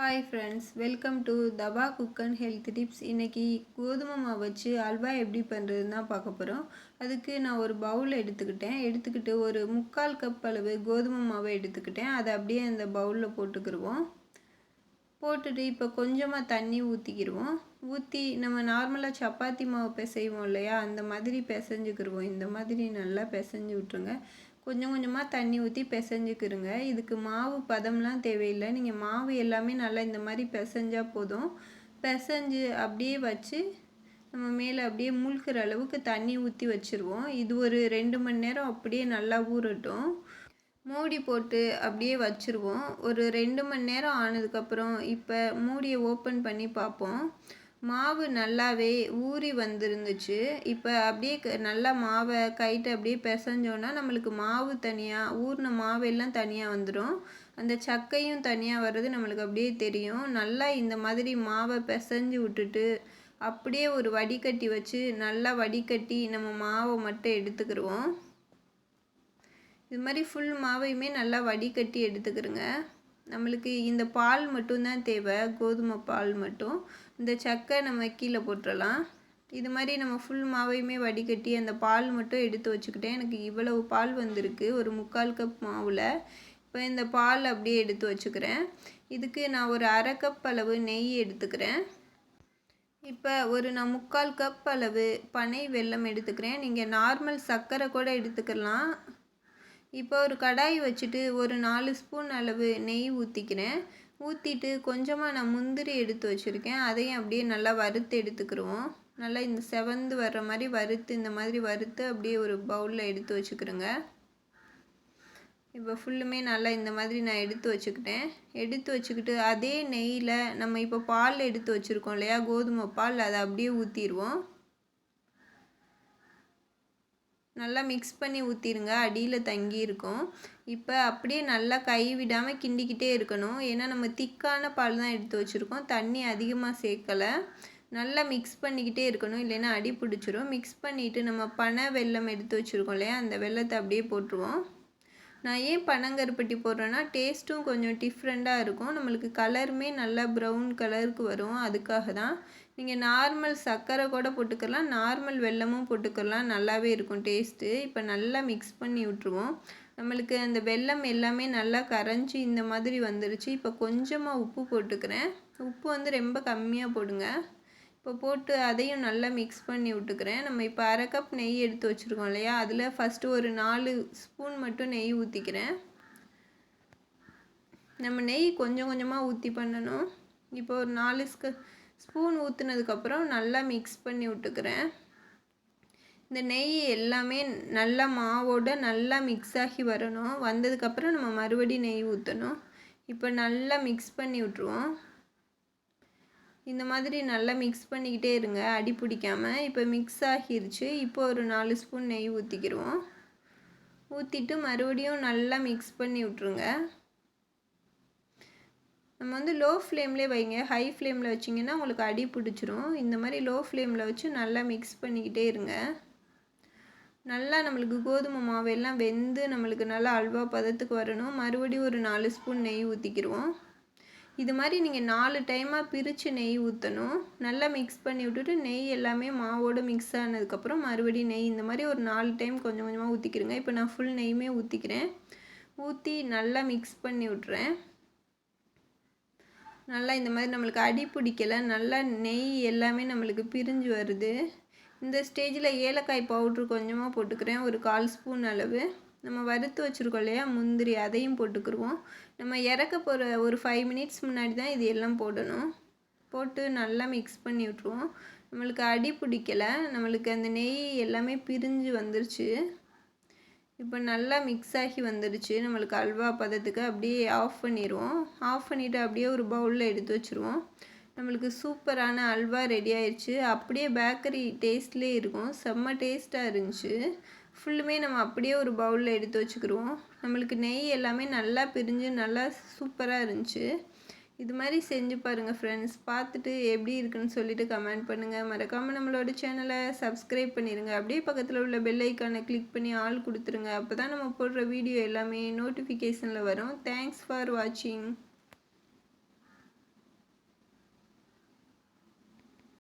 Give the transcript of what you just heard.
Hi friends welcome to Dhaba cook and health tips இன்றைக்கி கோதுமை மாவு வச்சு அல்வா எப்படி பண்ணுறதுன்னு தான் பார்க்க போகிறோம் அதுக்கு நான் ஒரு பவுல் எடுத்துக்கிட்டேன். எடுத்துக்கிட்டு ஒரு முக்கால் கப் அளவு கோதுமை மாவை எடுத்துக்கிட்டேன். அதை அப்படியே அந்த பவுலில் போட்டுக்கிடுவோம் போட்டுட்டு இப்போ கொஞ்சமாக தண்ணி ஊற்றிக்கிடுவோம் ஊற்றி நம்ம நார்மலாக சப்பாத்தி மாவு பிசைவோம் இல்லையா? அந்த மாதிரி பிசைஞ்சுக்கிடுவோம் இந்த மாதிரி நல்லா பிசைஞ்சு விட்ருங்க கொஞ்சம் கொஞ்சமாக தண்ணி ஊற்றி பிசைஞ்சுக்கிருங்க. இதுக்கு மாவு பதம்லாம் தேவையில்லை. நீங்கள் மாவு எல்லாமே நல்லா இந்த மாதிரி பிசைஞ்சால் போதும். பிசைஞ்சு அப்படியே வச்சு நம்ம மேலே அப்படியே மூழ்கிற அளவுக்கு தண்ணி ஊற்றி வச்சுருவோம். இது ஒரு ரெண்டு மணி நேரம் அப்படியே நல்லா ஊறட்டும். மூடி போட்டு அப்படியே வச்சுருவோம். ஒரு ரெண்டு மணி நேரம் ஆனதுக்கப்புறம் இப்போ மூடியை ஓப்பன் பண்ணி பார்ப்போம். மாவு நல்லாவே ஊறி வந்துருந்துச்சு. இப்போ அப்படியே நல்லா மாவை கைட்டு அப்படியே பிசைஞ்சோன்னா நம்மளுக்கு மாவு தனியாக ஊறின மாவெல்லாம் தனியாக வந்துடும் அந்த சக்கையும் தனியாக வர்றது நம்மளுக்கு அப்படியே தெரியும். நல்லா இந்த மாதிரி மாவை பிசைஞ்சு விட்டுட்டு அப்படியே ஒரு வடிகட்டி வச்சு நல்லா வடிகட்டி நம்ம மாவை மட்டும் எடுத்துக்கிடுவோம் இது மாதிரி ஃபுல் மாவையுமே நல்லா வடிகட்டி எடுத்துக்கிறோங்க நம்மளுக்கு இந்த பால் மட்டும்தான் தேவை கோதுமை பால் மட்டும். இந்த சக்கை நம்ம கீழே போட்டுடலாம் இது மாதிரி நம்ம ஃபுல் மாவையுமே வடிகட்டி அந்த பால் மட்டும் எடுத்து வச்சுக்கிட்டேன். எனக்கு இவ்வளவு பால் வந்திருக்கு. ஒரு முக்கால் கப் மாவில் இப்போ இந்த பால் அப்படியே எடுத்து வச்சுக்கிறேன். இதுக்கு நான் ஒரு அரை கப் அளவு நெய் எடுத்துக்கிறேன். இப்போ ஒரு நான் முக்கால் கப் அளவு பனை வெல்லம் எடுத்துக்கிறேன். நீங்கள் நார்மல் சர்க்கரை கூட எடுத்துக்கலாம். இப்போ ஒரு கடாய் வச்சுட்டு ஒரு நாலு ஸ்பூன் அளவு நெய் ஊற்றிக்கிறேன் ஊற்றிட்டு கொஞ்சமாக நான் முந்திரி எடுத்து வச்சுருக்கேன். அதையும் அப்படியே நல்லா வறுத்து எடுத்துக்கிடுவோம் நல்லா இந்த செவந்து வர்ற மாதிரி வறுத்து இந்த மாதிரி வறுத்து அப்படியே ஒரு பவுலில் எடுத்து வச்சுக்கிறோங்க இப்போ ஃபுல்லுமே நல்லா இந்த மாதிரி நான் எடுத்து வச்சுக்கிட்டேன். எடுத்து வச்சுக்கிட்டு அதே நெய்யில் நம்ம இப்போ பால் எடுத்து வச்சுருக்கோம் இல்லையா? கோதுமை பால் அதை அப்படியே ஊற்றிடுவோம் நல்லா மிக்ஸ் பண்ணி ஊற்றிடுங்க அடியில் தங்கி இருக்கும். இப்போ அப்படியே நல்லா கை விடாமல் கிண்டிக்கிட்டே இருக்கணும். ஏன்னா நம்ம திக்கான பால் தான் எடுத்து வச்சுருக்கோம். தண்ணி அதிகமாக சேர்க்கலை. நல்லா மிக்ஸ் பண்ணிக்கிட்டே இருக்கணும். இல்லைன்னா அடி பிடிச்சிரும். மிக்ஸ் பண்ணிவிட்டு நம்ம பனை வெல்லம் எடுத்து வச்சுருக்கோம் இல்லையா? அந்த வெள்ளத்தை அப்படியே போட்டுருவோம். நான் ஏன் பனங்கருப்பட்டி போடுறேன்னா டேஸ்ட்டும் கொஞ்சம் டிஃப்ரெண்ட்டாக இருக்கும். நம்மளுக்கு கலருமே நல்லா ப்ரௌன் கலருக்கு வரும். அதுக்காக தான். நீங்கள் நார்மல் சர்க்கரை கூட போட்டுக்கலாம். நார்மல் வெல்லமும் போட்டுக்கலாம். நல்லாவே இருக்கும் டேஸ்ட்டு இப்போ நல்லா மிக்ஸ் பண்ணி விட்ருவோம் நம்மளுக்கு அந்த வெல்லம் எல்லாமே நல்லா கரைஞ்சி இந்த மாதிரி வந்துருச்சு. இப்போ கொஞ்சமாக உப்பு போட்டுக்கிறேன். உப்பு வந்து ரொம்ப கம்மியாக போடுங்க. இப்போ போட்டு அதையும் நல்லா மிக்ஸ் பண்ணி விட்டுக்கிறேன். நம்ம இப்போ அரை கப் நெய் எடுத்து வச்சுருக்கோம் இல்லையா? அதில் ஃபஸ்ட்டு ஒரு நாலு ஸ்பூன் மட்டும் நெய் ஊற்றிக்கிறேன் நம்ம நெய் கொஞ்சம் கொஞ்சமாக ஊற்றி பண்ணணும். இப்போ ஒரு நாலு ஸ்க ஸ்பூன் ஊற்றுனதுக்கப்புறம் நல்லா மிக்ஸ் பண்ணி விட்டுக்கிறேன். இந்த நெய் எல்லாமே நல்லா மாவோட நல்லா மிக்ஸ் ஆகி வரணும். வந்ததுக்கப்புறம் நம்ம மறுபடியும் நெய் ஊற்றணும் இப்போ நல்லா மிக்ஸ் பண்ணி விட்ருவோம் இந்த மாதிரி நல்லா மிக்ஸ் பண்ணிக்கிட்டே இருங்க. அடி பிடிக்காமல் இப்போ மிக்ஸ் ஆகிருச்சு. இப்போ ஒரு நாலு ஸ்பூன் நெய் ஊற்றிக்கிடுவோம் ஊற்றிட்டு மறுபடியும் நல்லா மிக்ஸ் பண்ணி விட்ருங்க நம்ம வந்து லோ ஃப்ளேம்லே வைங்க ஹை ஃப்ளேமில் வச்சிங்கன்னா உங்களுக்கு அடி பிடிச்சிரும். இந்த மாதிரி லோ ஃப்ளேமில் வச்சு நல்லா மிக்ஸ் பண்ணிக்கிட்டே இருங்க. நல்லா நம்மளுக்கு கோதுமை மாவு எல்லாம் வெந்து நம்மளுக்கு நல்லா அல்வா பதத்துக்கு வரணும். மறுபடியும் ஒரு நாலு ஸ்பூன் நெய் ஊற்றிக்கிடுவோம் இது மாதிரி நீங்கள் நாலு டைமாக பிரித்து நெய் ஊற்றணும் நல்லா மிக்ஸ் பண்ணி விட்டுட்டு நெய் எல்லாமே மாவோடு மிக்ஸ் ஆனதுக்கப்புறம் மறுபடியும் நெய் இந்த மாதிரி ஒரு நாலு டைம் கொஞ்சம் கொஞ்சமாக ஊற்றிக்கிறேங்க இப்போ நான் ஃபுல் நெய்யுமே ஊற்றிக்கிறேன் ஊற்றி நல்லா மிக்ஸ் பண்ணி விட்றேன் நல்லா இந்த மாதிரி நம்மளுக்கு அடி பிடிக்கலை. நல்லா நெய் எல்லாமே நம்மளுக்கு பிரிஞ்சு வருது. இந்த ஸ்டேஜில் ஏலக்காய் பவுட்ரு கொஞ்சமாக போட்டுக்கிறேன். ஒரு கால் ஸ்பூன் அளவு. நம்ம வறுத்து வச்சுருக்கோம் இல்லையா? முந்திரி அதையும் போட்டுக்கிடுவோம் நம்ம இறக்க போகிற ஒரு ஃபைவ் மினிட்ஸ் முன்னாடி தான் இது எல்லாம் போடணும். போட்டு நல்லா மிக்ஸ் பண்ணி விட்ருவோம் நம்மளுக்கு அடி பிடிக்கலை. நம்மளுக்கு அந்த நெய் எல்லாமே பிரிஞ்சு வந்துருச்சு. இப்போ நல்லா மிக்ஸ் ஆகி வந்துடுச்சு நம்மளுக்கு அல்வா பதத்துக்கு அப்படியே ஆஃப் பண்ணிடுவோம். ஆஃப் பண்ணிவிட்டு அப்படியே ஒரு பவுலில் எடுத்து வச்சுருவோம். நம்மளுக்கு சூப்பரான அல்வா ரெடி ஆயிடுச்சு அப்படியே பேக்கரி டேஸ்ட்லேயே இருக்கும். செம்ம டேஸ்ட்டாக இருந்துச்சு. ஃபுல்லுமே நம்ம அப்படியே ஒரு பவுலில் எடுத்து வச்சுக்கிடுவோம் நம்மளுக்கு நெய் எல்லாமே நல்லா பிரிஞ்சு நல்லா சூப்பராக இருந்துச்சு. இது மாதிரி செஞ்சு பாருங்கள் ஃப்ரெண்ட்ஸ் பார்த்துட்டு எப்படி இருக்குன்னு சொல்லிவிட்டு கமெண்ட் பண்ணுங்கள் மறக்காமல் நம்மளோட சேனலை சப்ஸ்கிரைப் பண்ணிடுங்க அப்படியே பக்கத்தில் உள்ள பெல் ஐக்கானை கிளிக் பண்ணி ஆள் கொடுத்துருங்க. அப்போ தான் நம்ம போடுற வீடியோ எல்லாமே நோட்டிஃபிகேஷனில் வரும். தேங்க்ஸ் ஃபார் வாட்சிங்